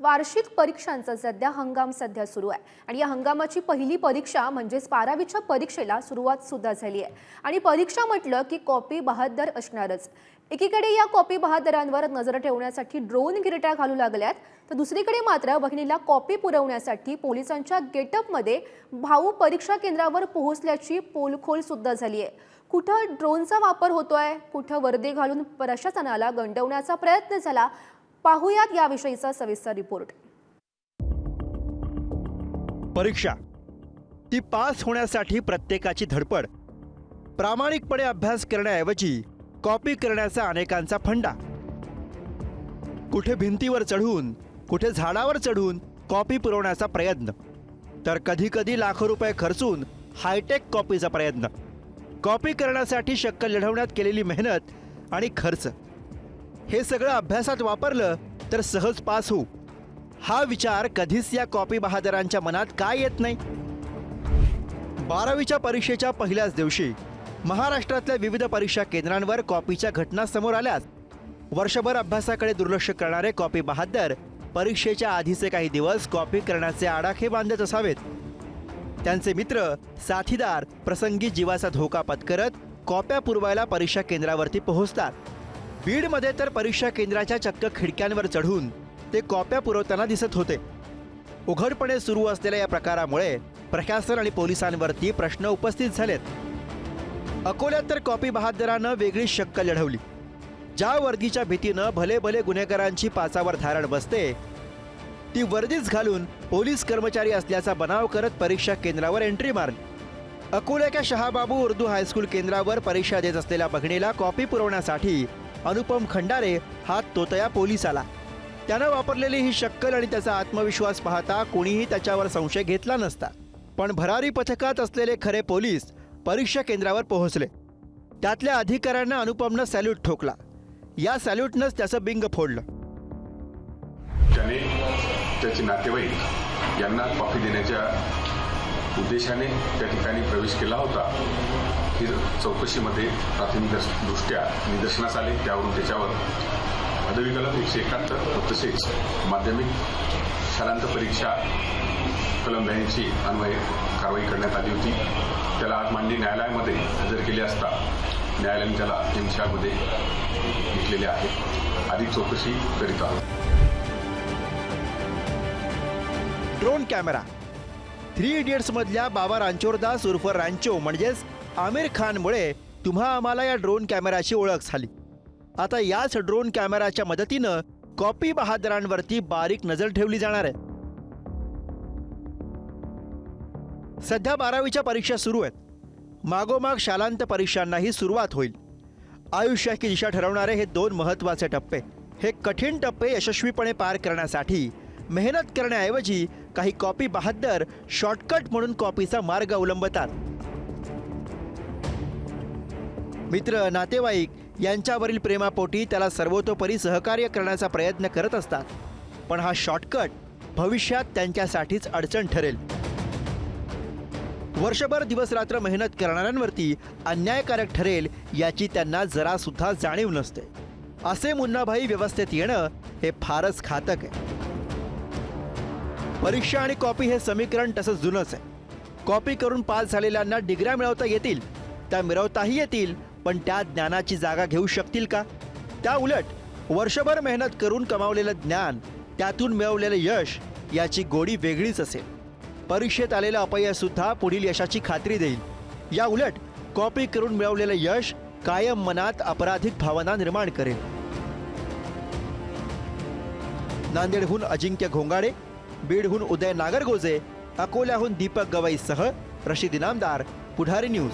वार्षिक परीक्षांचा सध्या हंगाम सध्या सुरू आहे. आणि या हंगामाची पहिली परीक्षा म्हणजेच बारावीच्या परीक्षेला सुरुवात सुद्धा झाली आहे. आणि परीक्षा म्हटलं की कॉपी बहादर असणारच. एकीकडे या कॉपी बहादरांवर नजर ठेवण्यासाठी ड्रोन गिरट्या घालू लागल्यात तर दुसरीकडे मात्र बहिणीला कॉपी पुरवण्यासाठी पोलिसांच्या गेटअपमध्ये भाऊ परीक्षा केंद्रावर पोहोचल्याची पोलखोल सुद्धा झाली आहे. कुठं ड्रोनचा वापर होतोय कुठं वर्दी घालून प्रशासनाला गंडवण्याचा प्रयत्न झाला पाहुयात याविषयीचा सविस्तर रिपोर्ट. परीक्षा. ती पास होण्यासाठी प्रत्येकाची धडपड. प्रामाणिकपणे अभ्यास करण्याऐवजी कॉपी करण्याचा अनेकांचा फंडा. कुठे भिंतीवर चढून कुठे झाडावर चढून कॉपी पुरवण्याचा प्रयत्न. तर कधी कधी लाखो रुपये खर्चून हायटेक कॉपीचा प्रयत्न. कॉपी करण्यासाठी शक्क लढवण्यात केलेली मेहनत आणि खर्च. हे सगळं अभ्यासात वापरलं तर सहज पास होऊ. हा विचार कधीच या कॉपी बहादरांच्या मनात काय येत नाही? बारावीच्या परीक्षेच्या पहिल्याच दिवशी महाराष्ट्रातल्या विविध परीक्षा केंद्रांवर कॉपीच्या घटना समोर आल्यास वर्षभर अभ्यासाकडे दुर्लक्ष करणारे कॉपी बहादर परीक्षेच्या आधीचे काही दिवस कॉपी करण्याचे आडाखे बांधत असावेत. त्यांचे मित्र साथीदार प्रसंगी जीवाचा धोका पत्करत कॉप्या पुरवायला परीक्षा केंद्रावरती पोहोचतात. बीडमध्ये तर परीक्षा केंद्राच्या चक्क खिडक्यांवर चढून ते कॉप्या पुरवताना दिसत होते. उघडपणे सुरू असलेल्या या प्रकारामुळे प्रशासन आणि पोलिसांवरती प्रश्न उपस्थित झालेत. अकोल्यात तर कॉपी बहादरानं वेगळी शक्क लढवली. ज्या वर्दीच्या भीतीनं भले भले गुन्हेगारांची पाचावर धारण बसते ती वर्दीच घालून पोलीस कर्मचारी असल्याचा बनाव करत परीक्षा केंद्रावर एंट्री मारली. अकोल्याच्या शहाबाबू उर्दू हायस्कूल केंद्रावर परीक्षा देत असलेल्या बघणीला कॉपी पुरवण्यासाठी अनुपम खंडारे हा तोतया पोलीस आला त्यानं वापरलेली ही शक्कल आणि त्याचा आत्मविश्वास पाहता कोणीही त्याच्यावर संशय घेतला नसता. पण भरारी पथकात असलेले खरे पोलीस परीक्षा केंद्रावर पोहोचले. त्यातल्या अधिकाऱ्यांना अनुपमनं सॅल्यूट ठोकला. या सॅल्यूटनंच त्याचं बिंग फोडलं. त्याने त्याचे नातेवाईक यांना कॉफी देण्याच्या उद्देशाने त्या ठिकाणी प्रवेश केला होता. ही चौकशीमध्ये प्राथमिक दृष्ट्या निदर्शनास आले. त्यावरून त्याच्यावर पदवी कलम एकशे एकाहत्तर व तसेच माध्यमिक शालांत परीक्षा कलम ब्याऐंशी अन्वये कारवाई करण्यात आली होती. त्याला आज मांडणी न्यायालयामध्ये हजर केले असता न्यायालयाने त्याला हिंसामध्ये घेतलेले आहे. अधिक चौकशी करीत आहोत. ड्रोन कॅमेरा थ्री इडियट्समधल्या बाबा रांचोरदास उर्फ रांचो म्हणजेच आमिर खानमुळे तुम्हा आम्हाला या ड्रोन कॅमेराची ओळख झाली. आता याच ड्रोन कॅमेराच्या मदतीनं कॉपी बहादरांवरती बारीक नजर ठेवली जाणार आहे. सध्या बारावीच्या परीक्षा सुरू आहेत. मागोमाग शालांत परीक्षांनाही सुरुवात होईल. आयुष्याची दिशा ठरवणारे हे दोन महत्त्वाचे टप्पे. हे कठीण टप्पे यशस्वीपणे पार करण्यासाठी मेहनत करण्याऐवजी काही कॉपी बहादर शॉर्टकट म्हणून कॉपीचा मार्ग अवलंबतात. मित्र नातेवाईक यांच्यावरील प्रेमापोटी त्याला सर्वतोपरी सहकार्य करण्याचा प्रयत्न करत असतात. पण हा शॉर्टकट भविष्यात त्यांच्यासाठीच अडचण ठरेल. वर्षभर दिवस रात्र मेहनत करणाऱ्यांवरती अन्यायकारक ठरेल याची त्यांना जरासुद्धा जाणीव नसते. असे मुन्नाभाई व्यवस्थेत येणं हे फारच घातक आहे. परीक्षा आणि कॉपी हे समीकरण तसंच जुनंच आहे. कॉपी करून पास झालेल्यांना डिग्र्या मिळवता येतील त्या मिळवताही येतील पण त्या ज्ञानाची जागा घेऊ शकतील का? त्या उलट वर्षभर मेहनत करून कमावलेलं ज्ञान त्यातून मिळवलेलं यश याची गोडी वेगळीच असेल. परीक्षेत आलेलं अपयशसुद्धा पुढील यशाची खात्री देईल. या उलट कॉपी करून मिळवलेलं यश कायम मनात अपराधिक भावना निर्माण करेल. नांदेडहून अजिंक्य घोंगाडे बीडहून उदय नागरगोजे अकोल्याहून दीपक गवईसह रशीद इनामदार पुढारी न्यूज.